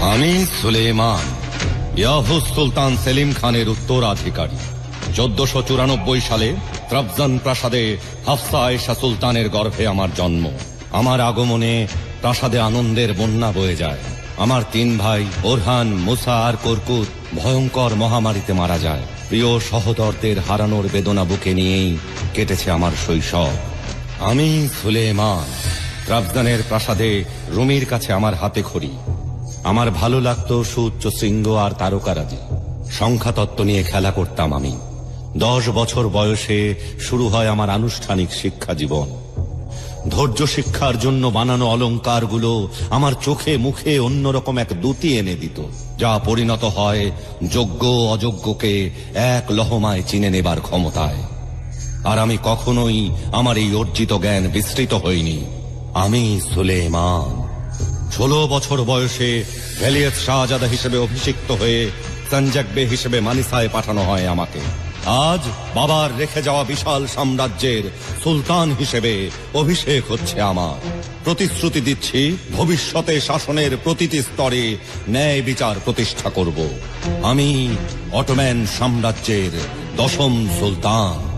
আমি সুলেমান ইয়াহুস সুলতান সেলিম খানের উত্তরাধিকারী। চোদ্দশো চুরানব্বই সালে ত্রাবজান প্রাসাদে হাফসা আয়েশা সুলতানের গর্ভে আমার জন্ম। আমার আগমনে প্রাসাদে আনন্দের বন্যা বয়ে যায়। আমার তিন ভাই, ওরহান, মুসা আর কর্কুত ভয়ঙ্কর মহামারীতে মারা যায়। প্রিয় সহদরদের হারানোর বেদনা বুকে নিয়েই কেটেছে আমার শৈশব। আমি সুলেমান ত্রাবজানের প্রাসাদে রুমির কাছে আমার হাতে খড়ি। আমার ভালো লাগতো সুউচ্চ শৃঙ্গ আর তারকারাজি। সংখ্যাতত্ত্ব নিয়ে খেলা করতাম আমি। দশ বছর বয়সে শুরু হয় আমার আনুষ্ঠানিক শিক্ষা জীবন। ধৈর্য শিক্ষার জন্য বানানো অলংকারগুলো আমার চোখে মুখে অন্যরকম এক দ্যুতি এনে দিত, যা পরিণত হয় যোগ্য অযোগ্যকে এক লহমায় চিনে নেবার ক্ষমতায়। আর আমি কখনোই আমার এই অর্জিত জ্ঞান বিস্তৃত হইনি। আমি সুলেমান। ষোলো বছর বয়সে ভ্যালিয়াস শাহজাদা হিসেবে অভিষিক্ত হয়ে সঞ্জাকবে হিসেবে মানিসায় পাঠানো হয় আমাকে। আজ বাবার রেখে যাওয়া বিশাল সাম্রাজ্যের সুলতান হিসেবে অভিষেক হচ্ছে আমার। প্রতিশ্রুতি দিচ্ছি, ভবিষ্যতে শাসনের প্রতিটি স্তরে ন্যায় বিচার প্রতিষ্ঠা করব। আমি অটোম্যান সাম্রাজ্যের দশম সুলতান।